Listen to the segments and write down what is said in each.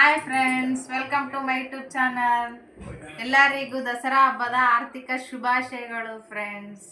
Hi friends welcome to my YouTube channel ಎಲ್ಲರಿಗೂ ದಸರಾ ಹಬ್ಬದ ಆರ್ಥಿಕ ಶುಭಾಶಯಗಳು ಫ್ರೆಂಡ್ಸ್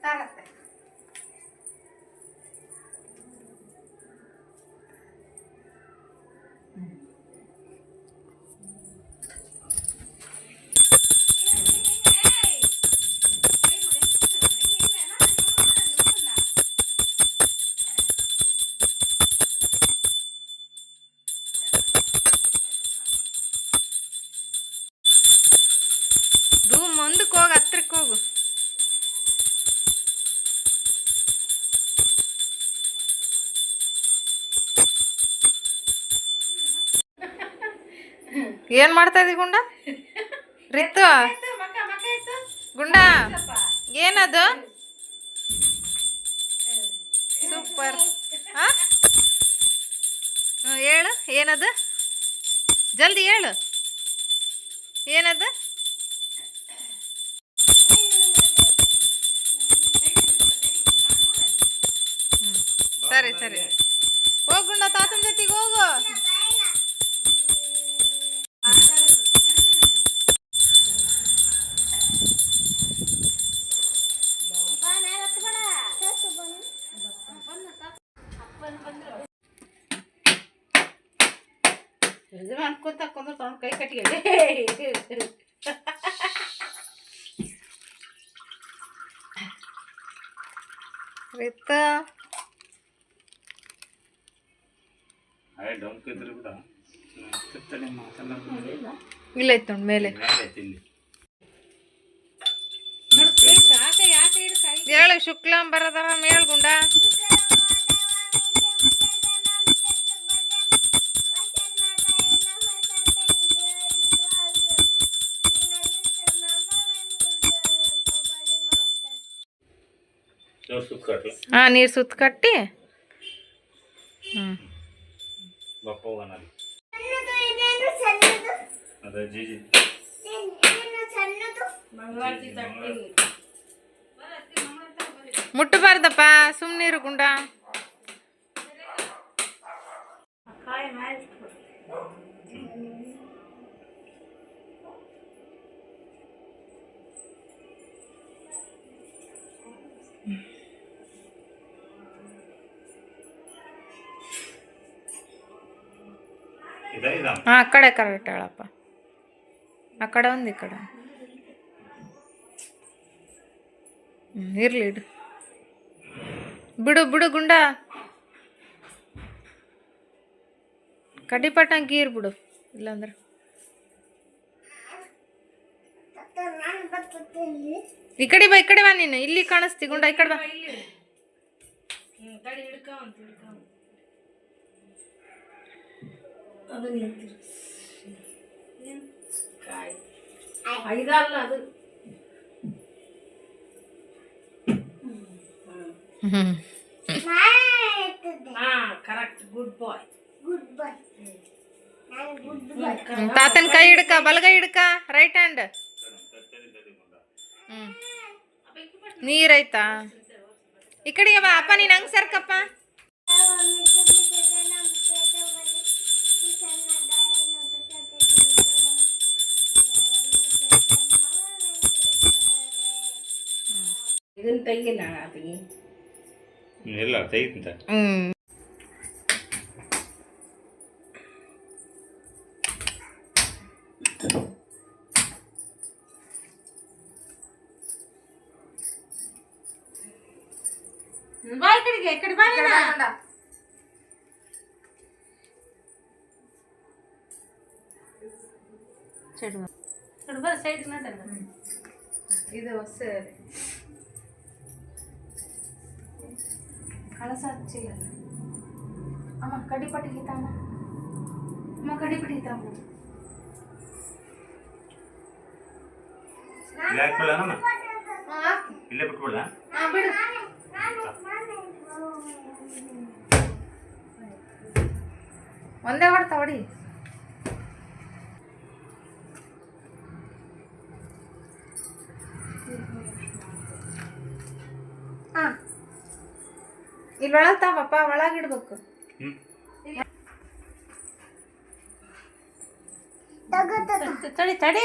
Tarde. ಏನ್ ಮಾಡ್ತಾ ಇದೀವಿ ಗುಂಡ? ರಿತ್ತು ಗುಂಡ, ಏನದು? ಸೂಪರ್. ಹಾ ಹ್ಞೂ ಹೇಳು, ಏನದು? ಜಲ್ದಿ ಹೇಳು. ಏನದು? ಸರಿ ಸರಿ. ಹೋಗುಣ್ಣ ತಾತನ ಜೊತೆಗೆ ಹೋಗು. ಕಿತ್ತಳೆ ಮಾತನಾಡ ಇಲ್ಲ ಐತ್ ನೋಡ್ ಮೇಲೆ ಮೇಲೆ ಐತಿ ಇಲ್ಲಿ ಯಾಕೆ ಯಾಕೆ ಹಿಡ್ ಕೈ ಹೇಳು ಶುಕ್ಲಾಂಬರದರ ಮೇಲ್ಗುಂಡ ಜೋರ್ ಹಾ ನೀರ್ ಸುತ್ತ ಕಟ್ಟಿ ಹ್ಮ್ ಬಪ್ಪ ಹೋಗೋಣ ಅಲ್ಲಿ ಅದೇ ಜೀಜಿ ಮಂಗಳಾರತಿ ತಟ್ಟಿ ಮುಟ್ಟಬಾರ್ದಪ್ಪ ಸುಮ್ನಿರು ಗುಂಡ ಹಾ ಆ ಕಡೆ ಕರೆಕ್ಟ್ ಹೇಳಪ್ಪ. ಆ ಕಡೆ ಒಂದು ಈ ಕಡೆ. ಇರಲಿ ಇಡು. ಬಿಡು ಬಿಡು ಗುಂಡ. ಕಡ್ಡಿಪಟ್ಟ ಗೀರ್ ಬಿಡು, ಇಲ್ಲಾಂದ್ರೆ. ಈ ಕಡೆ ಬಾ, ಈ ಕಡೆ ಬಾ ನೀನು. ಇಲ್ಲಿ ಕಾಣಿಸ್ತಿ ಗುಂಡ, ಈ ಕಡೆ ಬಾ. ಹ್ಮ್ ತಡಿ ಹಿಡ್ಕ ಅಂತ ಹಿಡ್ಕ ಅದು ನಿಂತಿರು ಏನ್ ಕಾಯಿ ಐದಲ್ಲ ಅದು ಹ್ಮ್ ಹಾ ಕರೆಕ್ಟ್ ಗುಡ್ ಬಾಯ್ ಹ್ಮ್, ತಾತನ್ ಕೈ ಹಿಡ್ಕ ಬಲಗೈ ಹಿಡ್ಕ ರೈಟ್ ಹ್ಯಾಂಡ್ ಹ್ಮ್ ನೀರೈತಾ ಈ ಕಡೆಗೆ ಬಾ ಅಪ್ಪ ನೀನ್ ಹಂಗ್ ಸರ್ಕಪ್ಪ ಇದನ್ನ ತೆಗಿಲ್ಲ ಅದಕ್ಕೆ ಇಲ್ಲ ತೆಗಿತಂತ ಹ್ಮ್. ಬಾ ಈ ಕಡೆಗೆ ಈ ಕಡೆ ಬಾ ನೀನು. ಚೆಡು ಈ ಕಡೆ ಬಾ ಸೈಡ್ ನಡ ಇದು ಸರಿ ಕಳಸ ಹಚ್ಚಿಲ್ಲ ಅಮ್ಮ ಕಡಿಪಟ್ಟಿಗೆ ತಾಮ ಅಮ್ಮ ಕಡಿ ಬಿಡಿತಾವ ಇಲ್ಲ ಹಾಕ್ಬಿಡ ನಮ್ಮ ಹಾಕಿ ಇಲ್ಲೇ ಬಿಟ್ಬಿಡ ಹಾ ಬಿಡು ಒಂದೇ ಹೊಡ್ತಾ ಹೊಡಿ ಇಲ್ಲಿ ಒಳಗ್ ತಾವಪ್ಪ ಒಳಗಿಡ್ಬೇಕು ಹ್ಞೂ ತಡಿ ತಡಿ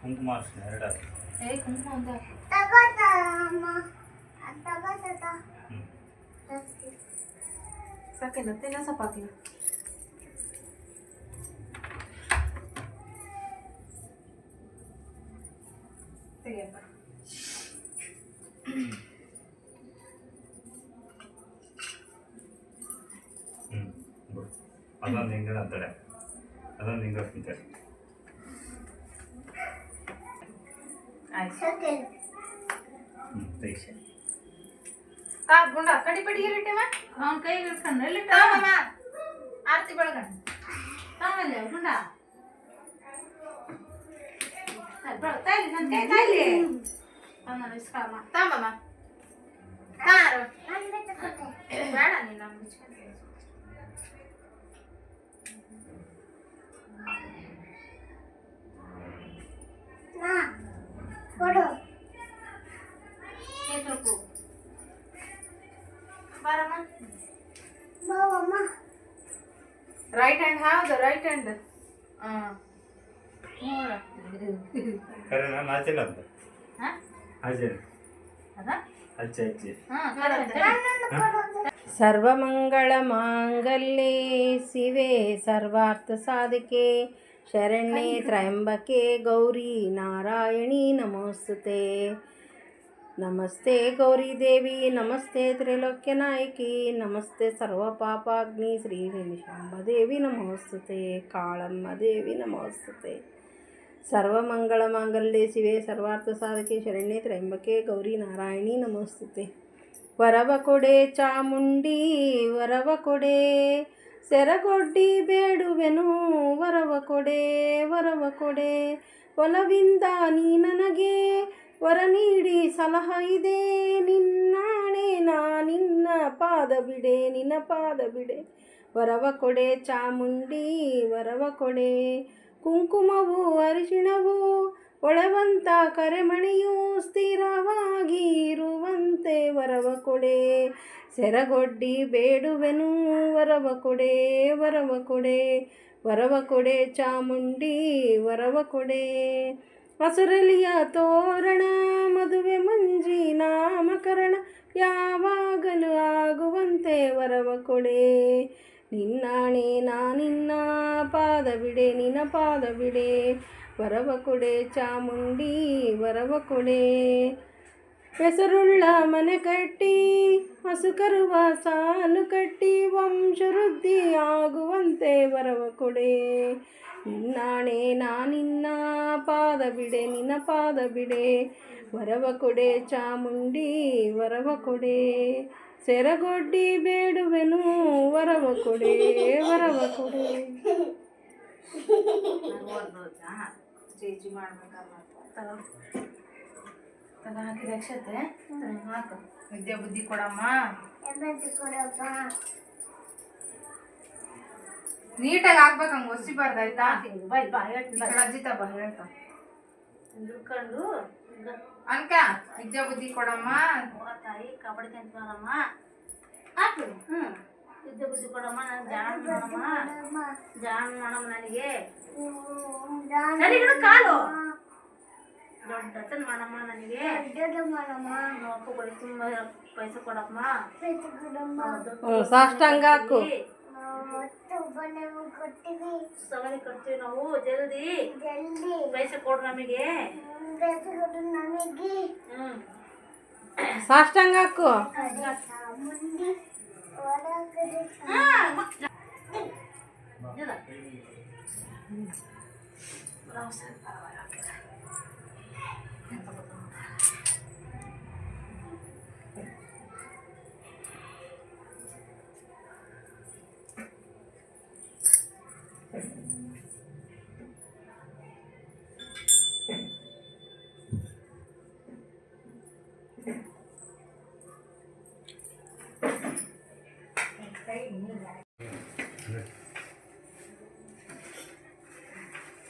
ಕುಂಕುಮ ಅರ್ಶಿನ ಎರಡಾದ್ರು ಏ ಕುಂಕುಮ ಒಂದೇ. ಹ್ಞೂ ಸಾಕಿಲ್ಲ ತಿನ್ನ ಸ್ವಲ್ಪ ಅಂತಾಳೆ ಅದೊಂದು ಹಿಂಗ ತೆಗಿಸಿ ತಾ ಗುಂಡ ಕಡಿ ಪಡಿ ಇಲ್ಲಿಟ್ಟಿವ ಅವ್ನ ಆರ್ತಿ ಬೆಳಗಣ. ತಾಮಲ್ಲ ಗುಂಡ. ತಾಯಿಲಿ ನನ್ನ ಕೈ ಇಸ್ಕಮ್ಮ ತಾರು. ಬೇಡ ನೀನು ಬಾರಮ್ಮ ರೈಟ್ ಹ್ಯಾಂಡ್ ಹೌದು ರೈಟ್ ಹ್ಯಾಂಡ್ ಹಾಂ ಕರೆ ನಾನು ಆಚೆಲ್ಲ ಅಂತ. ಆಚೆ ಅದ? ಅಚ್ಚೆ ಅಚ್ಚೆ ಶಿವೆ ಸರ್ವಾರ್ಥ ಸಾಧಕೆ ಶರಣ್ಯೆ ತ್ರಯಂಬಕೆ ಗೌರಿ ನಾರಾಯಣಿ ನಮೋಸ್ತುತೆ. ನಮಸ್ತೆ ಗೌರಿ ದೇವಿ, ನಮಸ್ತೆ ತ್ರಿಲೋಕ್ಯ ನಾಯಕಿ, ನಮಸ್ತೆ ಸರ್ವ ಪಾಪಾಗ್ನಿ ಶ್ರೀ ಶಾಂಬ ದೇವಿ ನಮೋಸ್ತುತೆ, ಕಾಳಮ್ಮ ದೇವಿ ನಮೋಸ್ತುತೆ. ಸರ್ವಮಂಗಳ ಮಾಂಗಲ್ಯ ಶಿವೆ, ಸರ್ವಾರ್ಥ ಸಾಧಕಿ, ಶರಣ್ಯ ತ್ರಯಂಬಕೆ, ಗೌರಿ ನಾರಾಯಣಿ ನಮೋಸ್ತುತೆ. ವರವ ಕೊಡೆ ಚಾಮುಂಡಿ, ವರವ ಕೊಡೆ ಸೆರಗೊಡ್ಡಿ ಬೇಡುವೆನು, ವರವ ಕೊಡೆ ವರವ ಕೊಡೆ ಒಲವಿಂದ ನೀ ನನಗೆ ವರ ನೀಡಿ ಸಲಹ ಇದೆ. ನಿನ್ನಾಣೆ ನಾ ನಿನ್ನ ಪಾದ ಬಿಡೆ, ನಿನ್ನ ಪಾದ ಬಿಡೆ. ವರವ ಕೊಡೆ ಚಾಮುಂಡಿ, ವರವ ಕೊಡೆ ಕುಂಕುಮವು, ಅರಿಶಿಣವು, ಒಳವಂತ ಕರೆಮಣಿಯು ಸ್ಥಿರವಾಗಿ ಇರುವಂತೆ ವರವ ಕೊಡೆ. ಸೆರಗೊಡ್ಡಿ ಬೇಡುವೆನು, ವರವ ಕೊಡೆ ವರವ ಕೊಡೆ. ವರವ ಕೊಡೆ ಚಾಮುಂಡಿ, ವರವ ಕೊಡೆ. ಹಸುರಲಿಯ ತೋರಣ, ಮದುವೆ ಮಂಜಿ ನಾಮಕರಣ, ಯಾವಾಗಲೂ ಆಗುವಂತೆ ವರವ ಕೊಡೆ. ನಿನ್ನಾಣೆ ನಾ ನಿನ್ನ ಪಾದ ಬಿಡೆ, ನಿನ್ನ ಪಾದ ಬಿಡೆ. ವರವ ಕೊಡೆ ಚಾಮುಂಡಿ, ವರವ ಕೊಡೆ. ಹೆಸರುಳ್ಳ ಮನೆ ಕಟ್ಟಿ ಹಸು ಕರುವ ಸಾಲು ಕಟ್ಟಿ, ವಂಶವೃದ್ಧಿ ಆಗುವಂತೆ ವರವ ಕೊಡೆ. ನಿನ್ನಾಣೆ ನಾ ನಿನ್ನ ಪಾದ ಬಿಡೆ ನಿನ್ನ ಪಾದ ಬಿಡೆ ವರವ ಕೊಡೆ ಚಾಮುಂಡಿ ವರವ ಕೊಡೆ. ಸೆರಗೊಡ್ಡಿ ಬೇಡುವೆನು ವರವ ಕೊಡೆ ವರವ ಕೊಡೆ. ಹಾಕಿ ಅಕ್ಷತೆ. ಹಾಕು. ವಿದ್ಯಾ ಬುದ್ಧಿ ಕೊಡಮ್ಮ. ನೀಟಾಗಿ ಹಾಕ್ಬೇಕು ಹಂಗೆ ಒಸಿಬಾರ್ದು ಆಯ್ತಾ ಬಾಯ್ ಬಾ ಹೇಳ್ತೀನಿ ಈ ಕಡೆ ಅಜ್ಜಿ ತಬ ಹೇಳ್ತಾ ಹಿಡ್ಕೊಂಡು ಅನ್ಕ ವಿದ್ಯಾ ಬುದ್ಧಿ ಕೊಡಮ್ಮ ತಾಯಿ ಕಬಡ್ಡಿ ಕಂತ ಬಾರಮ್ಮ ಹಾಕು ಹ್ಞೂ ವಿದ್ಯೆ ಬುದ್ಧಿ ಕೊಡಮ್ಮ ನಾನು ಜಾಣ ಮಾಡಮ್ಮ ಜಾಣ ಮಾಡಮ್ಮ ನನಗೆ ಸರಿ ಹಿಡು ಕಾಲು ದೊಡ್ಡ ಅತನ್ ಮಾಡಮ್ಮ ನನಗೆ ನೋಡ್ಕೊ ಬರೀ ತುಂಬ ಪೈಸೆ ಕೊಡಮ್ಮ ಹ್ಞೂ ಸಾಷ್ಟಾಂಗ ಹಾಕು ಸಗಣಿ ಕಟ್ತೀವಿ ನಾವು ಜಲ್ದಿ ಪೈಸೆ ಕೊಡು ನಮಗೆ ಹ್ಮ್ ಸಾಷ್ಟಾಂಗ ಹಾಕು ಇಲ್ಲ.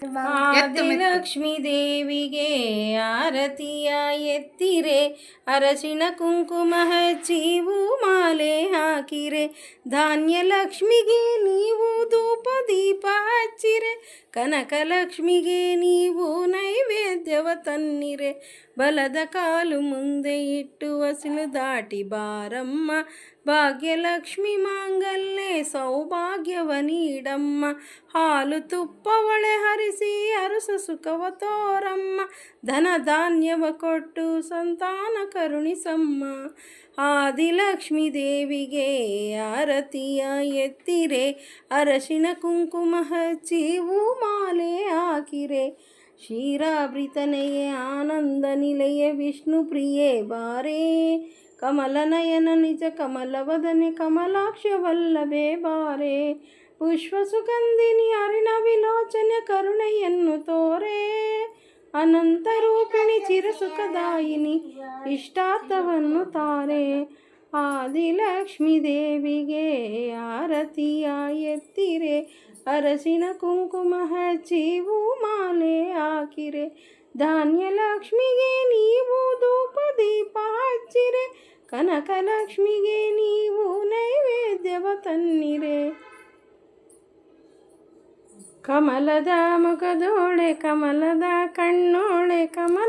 ಆದಿಲಕ್ಷ್ಮೀ ದೇವಿಗೆ ಆರತಿಯ ಎತ್ತಿರೆ, ಅರಸಿನ ಕುಂಕುಮ ಹಚ್ಚಿವು, ಮಾಲೆ ಹಾಕಿರೆ. ಧಾನ್ಯ ಲಕ್ಷ್ಮಿಗೆ ನೀವು ಧೂಪ, ದೀಪ ಹಚ್ಚಿರೆ. ಕನಕ ಲಕ್ಷ್ಮಿಗೆ ನೀವು ನೈವೇದ್ಯವ ತನ್ನಿರೆ. ಬಲದ ಕಾಲು ಮುಂದೆ ಇಟ್ಟು, ಹಸಿಲು ದಾಟಿ ಬಾರಮ್ಮ. ಭಾಗ್ಯಲಕ್ಷ್ಮಿ ಮಾಂಗಲ್ಯೆ ಸೌಭಾಗ್ಯವ ನೀಡಮ್ಮ. ಹಾಲು ತುಪ್ಪ ಒಳೆ ಹರಿಸಿ ಅರಸ ಸುಖವ ತೋರಮ್ಮ. ಧನ ಧಾನ್ಯವ ಕೊಟ್ಟು ಸಂತಾನ ಕರುಣಿಸಮ್ಮ. ಆದಿಲಕ್ಷ್ಮಿ ದೇವಿಗೆ ಆರತಿಯ ಎತ್ತಿರೆ, ಅರಶಿನ ಕುಂಕುಮ ಹಚ್ಚಿ ಮಾಲೆ ಹಾಕಿರೆ. ಕ್ಷೀರಾಭೃತನೆಯೇ ಆನಂದ ನಿಲಯ ವಿಷ್ಣು ಪ್ರಿಯೇ ಬಾರೇ. ಕಮಲನಯನ ನಿಜ ಕಮಲವದನೆ ಕಮಲಾಕ್ಷ ವಲ್ಲಭೆ ಬಾರೆ. ಪುಷ್ಪ ಸುಗಂಧಿನಿ ಅರಿಣ ವಿಲೋಚನೆ ಕರುಣೆಯನ್ನು ತೋರೆ. ಅನಂತ ರೂಪಿಣಿ ಚಿರಸುಖದಾಯಿನಿ ಇಷ್ಟಾರ್ಥವನ್ನು ತಾರೆ. ಆದಿಲಕ್ಷ್ಮೀ ದೇವಿಗೆ ಆರತಿಯ ಎತ್ತಿರೆ. ಅರಸಿನ ಕುಂಕುಮ ಹಚ್ಚಿವು ಮಾಲೆ ಹಾಕಿರೆ. ಧಾನ್ಯ ಲಕ್ಷ್ಮಿಗೆ ನೀವು ಧೂಪ ದೀಪ ಹಚ್ಚಿರೆ. ಕನಕಲಕ್ಷ್ಮಿಗೆ ನೀವು ನೈವೇದ್ಯವ ತನ್ನಿರೆ. ಕಮಲದ ಮುಖದೋಳೆ ಕಮಲದ ಕಣ್ಣೋಳೆ ಕಮಲ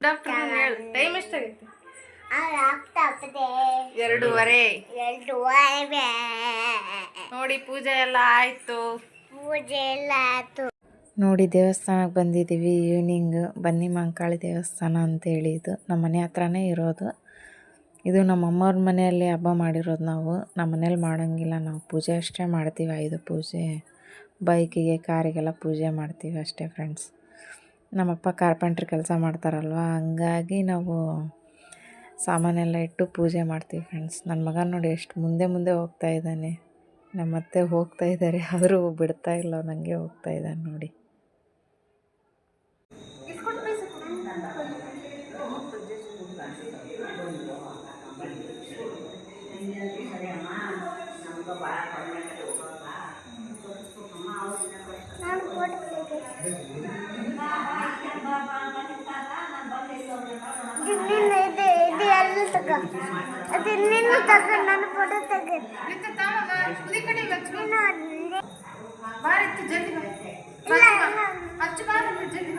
ಡಾಕ್ಟರ್ ನೀನೊಬ್ನೇ ಟೈಮ್ ಎಷ್ಟಾಗೈತೆ? ಎರಡೂವರೆ. ನೋಡಿ ಪೂಜೆ ಎಲ್ಲ ಆಯ್ತು. ಪೂಜೆ ಎಲ್ಲ ಆಯ್ತು. ನೋಡಿ ದೇವಸ್ಥಾನಕ್ಕೆ ಬಂದಿದ್ದೀವಿ. ಈವ್ನಿಂಗ್ ಬನ್ನಿ ಮಂಕಾಳಿ ದೇವಸ್ಥಾನ ಅಂತೇಳಿ ಇದು. ನಮ್ಮ ಮನೆ ಹತ್ರನೇ ಇರೋದು. ಇದು ನಮ್ಮ ಅಮ್ಮವ್ರ ಮನೆಯಲ್ಲಿ ಹಬ್ಬ ಮಾಡಿರೋದು ನಾವು. ನಮ್ಮ ಮನೇಲಿ ಮಾಡೋಂಗಿಲ್ಲ ನಾವು. ಪೂಜೆ ಅಷ್ಟೇ ಮಾಡ್ತೀವಿ ಐದು ಪೂಜೆ. ಬೈಕಿಗೆ ಕಾರಿಗೆಲ್ಲ ಪೂಜೆ ಮಾಡ್ತೀವಿ ಅಷ್ಟೇ ಫ್ರೆಂಡ್ಸ್ ನಮ್ಮಪ್ಪ ಕಾರ್ಪೆಂಟ್ರ್ ಕೆಲಸ ಮಾಡ್ತಾರಲ್ವ? ಹಂಗಾಗಿ ನಾವು ಸಾಮಾನೆಲ್ಲ ಇಟ್ಟು ಪೂಜೆ ಮಾಡ್ತೀವಿ ಫ್ರೆಂಡ್ಸ್ ನನ್ನ ಮಗ ನೋಡಿ ಎಷ್ಟು ಮುಂದೆ ಮುಂದೆ ಹೋಗ್ತಾ ಇದ್ದಾನೆ. ನಮ್ಮತ್ತೆ ಹೋಗ್ತಾ ಇದ್ದಾರೆ, ಆದರೂ ಬಿಡ್ತಾ ಇಲ್ಲ ನನಗೆ ಹೋಗ್ತಾ ಇದ್ದಾನೆ ನೋಡಿ. ಇದು ಎಲ್ಲ ತಗ ಅದು ನಿನ್ನ ತಗ ನನ್ನ ಫೋಟೋ ತಗ ಬಾರಿತ್ತು ಜಲ್ದಿ ಬಾ. ಇಲ್ಲ ಇಲ್ಲ ಹಚ್ಚು ಬಾ ಜಲ್ದಿ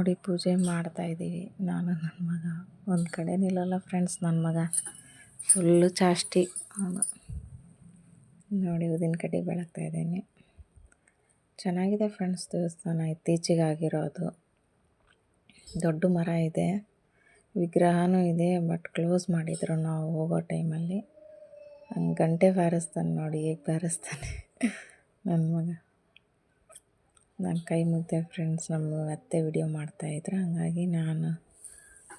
ನೋಡಿ ಪೂಜೆ ಮಾಡ್ತಾ ಇದ್ದೀವಿ. ನಾನು ನನ್ನ ಮಗ. ಒಂದು ಕಡೆ ನಿಲ್ಲಲ್ಲ ಫ್ರೆಂಡ್ಸ್ ನನ್ನ ಮಗ. ಫುಲ್ಲು ಚಾಷ್ಟಿ. ಅವನು. ನೋಡಿ ಊದಿನ ಕಡ್ಡಿ ಬೆಳಗ್ತಾ ಇದ್ದೀನಿ. ಚೆನ್ನಾಗಿದೆ ಫ್ರೆಂಡ್ಸ್ ದೇವಸ್ಥಾನ. ಇತ್ತೀಚೆಗಾಗಿರೋದು. ದೊಡ್ಡ ಮರ ಇದೆ. ವಿಗ್ರಹನೂ ಇದೆ ಬಟ್ ಕ್ಲೋಸ್ ಮಾಡಿದರು ನಾವು ಹೋಗೋ ಟೈಮಲ್ಲಿ ಹಂಗೆ ಗಂಟೆ ಬಾರಿಸ್ತಾನೆ ನೋಡಿ, ಹೇಗೆ ಬಾರಿಸ್ತಾನೆ. ನನ್ನ ಮಗ. ನಾನು ಕೈ ಮುಗ್ದೆ ಫ್ರೆಂಡ್ಸ್ ನಮ್ಮ ಅತ್ತೆ ವಿಡಿಯೋ ಮಾಡ್ತಾಯಿದ್ರು ಹಂಗಾಗಿ ನಾನು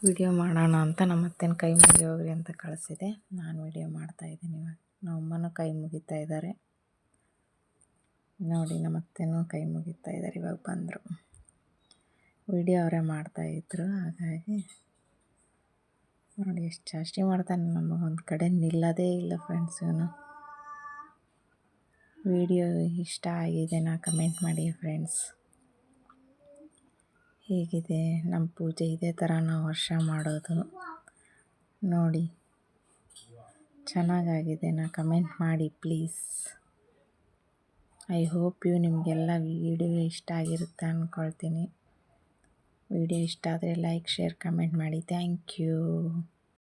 ವಿಡಿಯೋ ಮಾಡೋಣ ಅಂತ ನಮ್ಮ ಅತ್ತೆನ ಕೈ ಮುಗಿ ಹೋಗ್ರಿ ಅಂತ ಕಳಿಸಿದೆ. ನಾನು ವಿಡಿಯೋ ಮಾಡ್ತಾಯಿದ್ದೀನಿ ಇವಾಗ. ನಮ್ಮ ಅಮ್ಮನೂ ಕೈ ಮುಗಿತಾ ಇದ್ದಾರೆ. ನೋಡಿ, ನಮ್ಮ ಅತ್ತೆನೂ ಕೈ ಮುಗಿತಾ ಇದ್ದಾರೆ. ಇವಾಗ ಬಂದರು. ವಿಡಿಯೋ ಅವರೇ ಮಾಡ್ತಾಯಿದ್ರು ಹಾಗಾಗಿ ನೋಡಿ, ಎಷ್ಟು ಜಾಸ್ತಿ ಮಾಡ್ತಾನೆ ನಮಗೆ ಒಂದು ಕಡೆ ನಿಲ್ಲೋದೇ ಇಲ್ಲ ಫ್ರೆಂಡ್ಸ್ ಇವನು. ವಿಡಿಯೋ ಇಷ್ಟ ಆಗಿದೆ, ನಾ ಕಮೆಂಟ್ ಮಾಡಿ ಫ್ರೆಂಡ್ಸ್ ಹೇಗಿದೆ? ನಮ್ಮ ಪೂಜೆ ಇದೇ ಥರ ನಾವು ವರ್ಷ ಮಾಡೋದು. ನೋಡಿ. ಚೆನ್ನಾಗಾಗಿದೆ, ನಾ ಕಮೆಂಟ್ ಮಾಡಿ ಪ್ಲೀಸ್ ಐ ಹೋಪ್ ಯು ನಿಮಗೆಲ್ಲ ವಿಡಿಯೋ ಇಷ್ಟ ಆಗಿರುತ್ತೆ ಅಂದ್ಕೊಳ್ತೀನಿ ವಿಡಿಯೋ ಇಷ್ಟ ಆದರೆ ಲೈಕ್ ಶೇರ್ ಕಮೆಂಟ್ ಮಾಡಿ. Thank you